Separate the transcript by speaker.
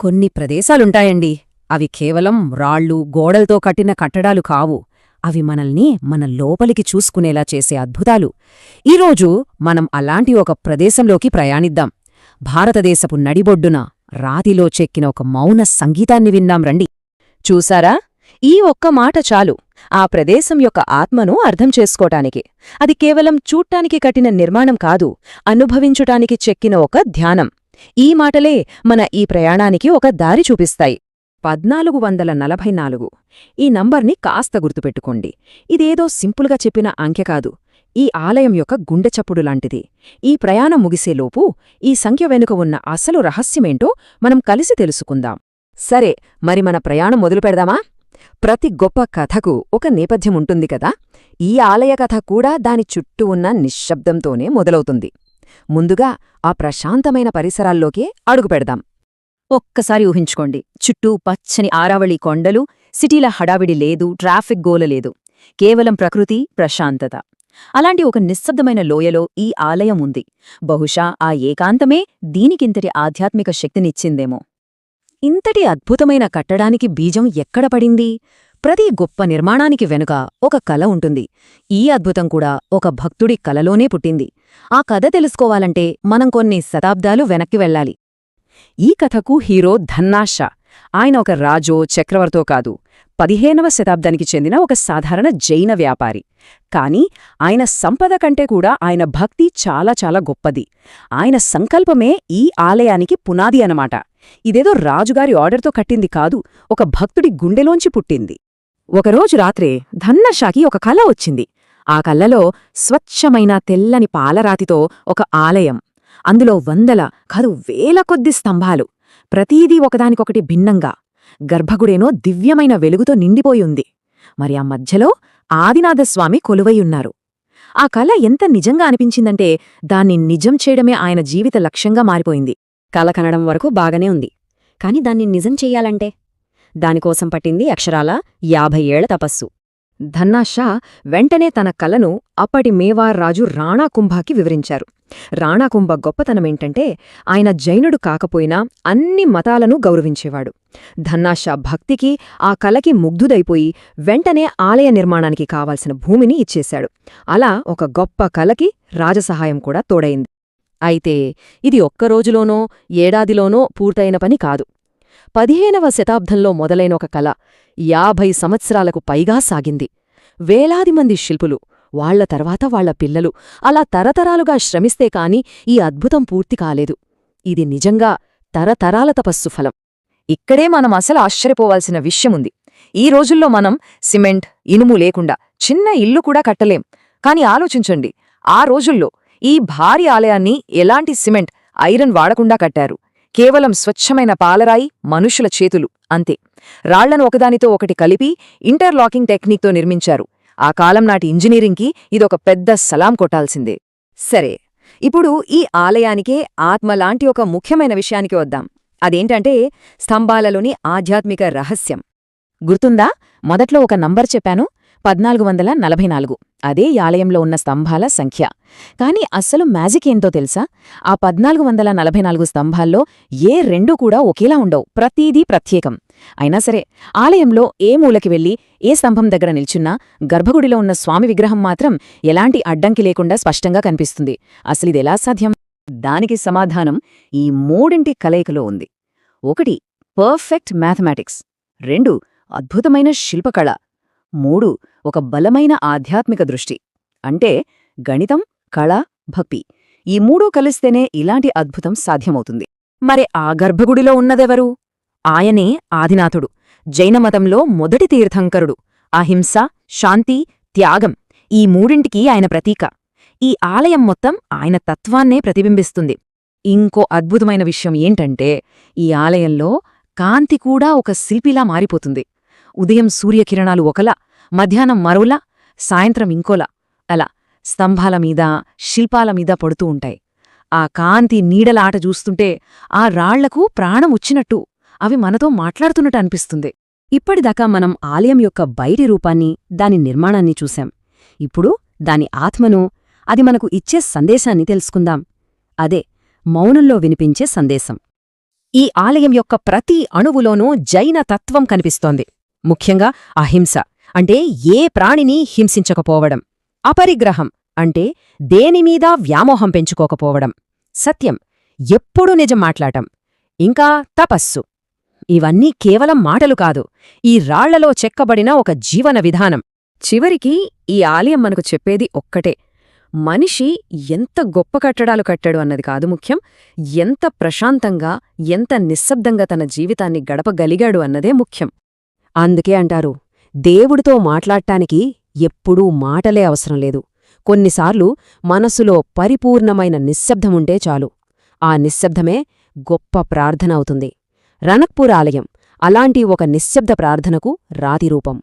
Speaker 1: కొన్ని ప్రదేశాలుంటాయండి. అవి కేవలం రాళ్ళు గోడలతో కట్టిన కట్టడాలు కావు. అవి మనల్ని మన లోపలికి చూసుకునేలా చేసే అద్భుతాలు. ఈరోజు మనం అలాంటి ఒక ప్రదేశంలోకి ప్రయాణిద్దాం. భారతదేశపు నడిబొడ్డున రాతిలో చెక్కిన ఒక మౌన సంగీతాన్ని విన్నాం రండి.
Speaker 2: చూసారా? ఈ ఒక్క మాట చాలు. ఆ ప్రదేశం యొక్క ఆత్మను అర్థం చేసుకోటానికి. అది కేవలం చూట్టానికి కట్టిన నిర్మాణం కాదు అనుభవించుటానికి చెక్కిన ఒక ధ్యానం. ఈ మాటలే మన ఈ ప్రయాణానికి ఒక దారి చూపిస్తాయి.
Speaker 1: పద్నాలుగు వందల నలభై నాలుగు. ఈ నంబర్ని కాస్త గుర్తుపెట్టుకోండి. ఇదేదో సింపుల్గా చెప్పిన అంకె కాదు. ఈ ఆలయం యొక్క గుండెచప్పుడు లాంటిది. ఈ ప్రయాణం ముగిసేలోపు ఈ సంఖ్య వెనుక ఉన్న అసలు రహస్యమేంటో మనం కలిసి తెలుసుకుందాం. సరే మరి మన ప్రయాణం మొదలు పెడదామా? ప్రతి గొప్ప కథకు ఒక నేపథ్యం ఉంటుంది కదా? ఈ ఆలయ కథ కూడా దాని చుట్టూ ఉన్న నిశ్శబ్దంతోనే మొదలవుతుంది. ముందుగా ఆ ప్రశాంతమైన పరిసరాల్లోకే అడుగుపెడదాం
Speaker 2: ఒక్కసారి ఊహించుకోండి. చుట్టూ పచ్చని ఆరావళి కొండలు సిటీల హడావిడి లేదు ట్రాఫిక్ గోల లేదు. కేవలం ప్రకృతి ప్రశాంతత. అలాంటి ఒక నిశ్శబ్దమైన లోయలో ఈ ఆలయం ఉంది. బహుశా ఆ ఏకాంతమే దీనికింతటి ఆధ్యాత్మిక శక్తినిచ్చిందేమో.
Speaker 1: ఇంతటి అద్భుతమైన కట్టడానికి బీజం ఎక్కడ పడింది? ప్రతి గొప్ప నిర్మాణానికి వెనుక ఒక కల ఉంటుంది. ఈ అద్భుతం కూడా ఒక భక్తుడి కలలోనే పుట్టింది. ఆ కథ తెలుసుకోవాలంటే మనం కొన్ని శతాబ్దాలు వెనక్కి వెళ్ళాలి. ఈ కథకు హీరో ధన్నాషా ఆయన ఒక రాజో చక్రవర్తో కాదు. పదిహేనవ శతాబ్దానికి చెందిన ఒక సాధారణ జైన వ్యాపారి. కాని ఆయన సంపద కంటే కూడా ఆయన భక్తి చాలా చాలా గొప్పది. ఆయన సంకల్పమే ఈ ఆలయానికి పునాది అనమాట ఇదేదో రాజుగారి ఆర్డర్తో కట్టింది కాదు ఒక భక్తుడి గుండెలోంచి పుట్టింది. ఒకరోజు రాత్రే ధన్నషాకి ఒక కల వచ్చింది. ఆ కళ్ళలో స్వచ్ఛమైన తెల్లని పాలరాతితో ఒక ఆలయం. అందులో వందల కరు వేల కొద్ది స్తంభాలు. ప్రతీదీ ఒకదానికొకటి భిన్నంగా. గర్భగుడేనో దివ్యమైన వెలుగుతో నిండిపోయుంది మరి ఆ మధ్యలో ఆదినాథస్వామి కొలువైయున్నారు ఆ కల ఎంత నిజంగా అనిపించిందంటే దాన్ని నిజం చేయడమే ఆయన జీవిత లక్ష్యంగా మారిపోయింది. కల కనడం వరకు బాగానే ఉంది. కాని దాన్ని నిజం చెయ్యాలంటే దానికోసం పట్టింది అక్షరాల యాభై ఏళ్ళ తపస్సు. ధన్నాషా వెంటనే తన కలను అప్పటి మేవార్రాజు రాణాకుంభాకి వివరించారు. రాణాకుంభ గొప్పతనమేంటంటే ఆయన జైనుడు కాకపోయినా అన్ని మతాలను గౌరవించేవాడు. ధన్నాషా భక్తికి ఆ కలకి ముగ్ధుదైపోయి వెంటనే ఆలయ నిర్మాణానికి కావాల్సిన భూమిని ఇచ్చేశాడు. అలా ఒక గొప్ప కలకి రాజసహాయం కూడా తోడైంది. అయితే ఇది ఒక్కరోజులోనో ఏడాదిలోనో పూర్తయిన పని కాదు. పదిహేనవ శతాబ్దంలో మొదలైన ఒక కళ యాభై సంవత్సరాలకు పైగా సాగింది. వేలాది మంది శిల్పులు వాళ్ళ తర్వాత వాళ్ళ పిల్లలు అలా తరతరాలుగా శ్రమిస్తే కాని ఈ అద్భుతం పూర్తి కాలేదు. ఇది నిజంగా తరతరాల తపస్సు ఫలం. ఇక్కడే మనం అసలు ఆశ్చర్యపోవాల్సిన విషయముంది ఈ రోజుల్లో మనం సిమెంట్ ఇనుము లేకుండా చిన్న ఇల్లు కూడా కట్టలేం. కాని ఆలోచించండి ఆ రోజుల్లో ఈ భారీ ఆలయాన్ని ఎలాంటి సిమెంట్ ఐరన్ వాడకుండా కట్టారు? కేవలం స్వచ్ఛమైన పాలరాయి మనుషుల చేతులు అంతే. రాళ్ళను ఒకదానితో ఒకటి కలిపి ఇంటర్లాకింగ్ టెక్నిక్తో నిర్మించారు. ఆ కాలం నాటి ఇంజనీరింగ్కి ఇదొక పెద్ద సలాం కొట్టాల్సిందే. సరే ఇప్పుడు ఈ ఆలయానికే ఆత్మలాంటి ఒక ముఖ్యమైన విషయానికి వద్దాం. అదేంటంటే స్తంభాలలోని ఆధ్యాత్మిక రహస్యం. గుర్తుందా? మొదట్లో ఒక నంబర్ చెప్పాను పద్నాలుగు వందల నలభై నాలుగు. అదే ఆలయంలో ఉన్న స్తంభాల సంఖ్య. కాని అస్సలు మ్యాజిక్ ఏంటో తెలుసా? ఆ పద్నాలుగు వందల నలభై నాలుగు స్తంభాల్లో ఏ రెండూ కూడా ఒకేలా ఉండవు. ప్రతీదీ ప్రత్యేకం. అయినా సరే ఆలయంలో ఏ మూలకి వెళ్ళి ఏ స్తంభం దగ్గర నిల్చున్నా గర్భగుడిలో ఉన్న స్వామి విగ్రహం మాత్రం ఎలాంటి అడ్డంకి లేకుండా స్పష్టంగా కనిపిస్తుంది. అసలిదెలా సాధ్యం? దానికి సమాధానం ఈ మూడింటి కలయికలో ఉంది. ఒకటి పర్ఫెక్ట్ మ్యాథమెటిక్స్. రెండు అద్భుతమైన శిల్పకళ. మూడు ఒక బలమైన ఆధ్యాత్మిక దృష్టి. అంటే గణితం కళ భక్తి. ఈ మూడూ కలిస్తేనే ఇలాంటి అద్భుతం సాధ్యమవుతుంది. మరి ఆ గర్భగుడిలో ఉన్నదెవరు? ఆయనే ఆదినాథుడు. జైనమతంలో మొదటి తీర్థంకరుడు. అహింస శాంతి త్యాగం ఈ మూడింటికి ఆయన ప్రతీక. ఈ ఆలయం మొత్తం ఆయన తత్వాన్నే ప్రతిబింబిస్తుంది. ఇంకో అద్భుతమైన విషయం ఏంటంటే ఈ ఆలయంలో కాంతి కూడా ఒక శిల్పిలా మారిపోతుంది. ఉదయం సూర్యకిరణాలు ఒకలా మధ్యాహ్నం మరోలా సాయంత్రం ఇంకోలా. అలా స్తంభాల మీద శిల్పాల మీద పడుతూ ఉంటాయి. ఆ కాంతి నీడలాట చూస్తుంటే ఆ రాళ్ళకు ప్రాణం వచ్చినట్టు అవి మనతో మాట్లాడుతున్నట్టు అనిపిస్తుంది. ఇప్పటిదాకా మనం ఆలయం యొక్క బయటి రూపాన్ని దాని నిర్మాణాన్ని చూశాం. ఇప్పుడు దాని ఆత్మను అది మనకు ఇచ్చే సందేశాన్ని తెలుసుకుందాం. అదే మౌనంలో వినిపించే సందేశం.
Speaker 2: ఈ ఆలయం యొక్క ప్రతి అణువులోనూ జైన తత్వం కనిపిస్తోంది. ముఖ్యంగా అహింస. అంటే ఏ ప్రాణిని హింసించకపోవడం. అపరిగ్రహం. అంటే దేనిమీదా వ్యామోహం పెంచుకోకపోవడం. సత్యం. ఎప్పుడూ నిజం మాట్లాడటం. ఇంకా తపస్సు. ఇవన్నీ కేవలం మాటలు కాదు. ఈ రాళ్ళలో చెక్కబడిన ఒక జీవన విధానం.
Speaker 1: చివరికి ఈ ఆలయం మనకు చెప్పేది ఒక్కటే. మనిషి ఎంత గొప్ప కట్టడాలు కట్టాడు అన్నది కాదు ముఖ్యం. ఎంత ప్రశాంతంగా ఎంత నిశ్శబ్దంగా తన జీవితాన్ని గడపగలిగాడు అన్నదే ముఖ్యం.
Speaker 3: అందుకే అంటారు దేవుడితో మాట్లాడటానికి ఎప్పుడూ మాటలే అవసరం లేదు. కొన్నిసార్లు మనసులో పరిపూర్ణమైన నిశ్శబ్దముంటే చాలు. ఆ నిశ్శబ్దమే గొప్ప ప్రార్థన అవుతుంది. రణక్పూర్ ఆలయం అలాంటి ఒక నిశ్శబ్ద ప్రార్థనకు రాతిరూపం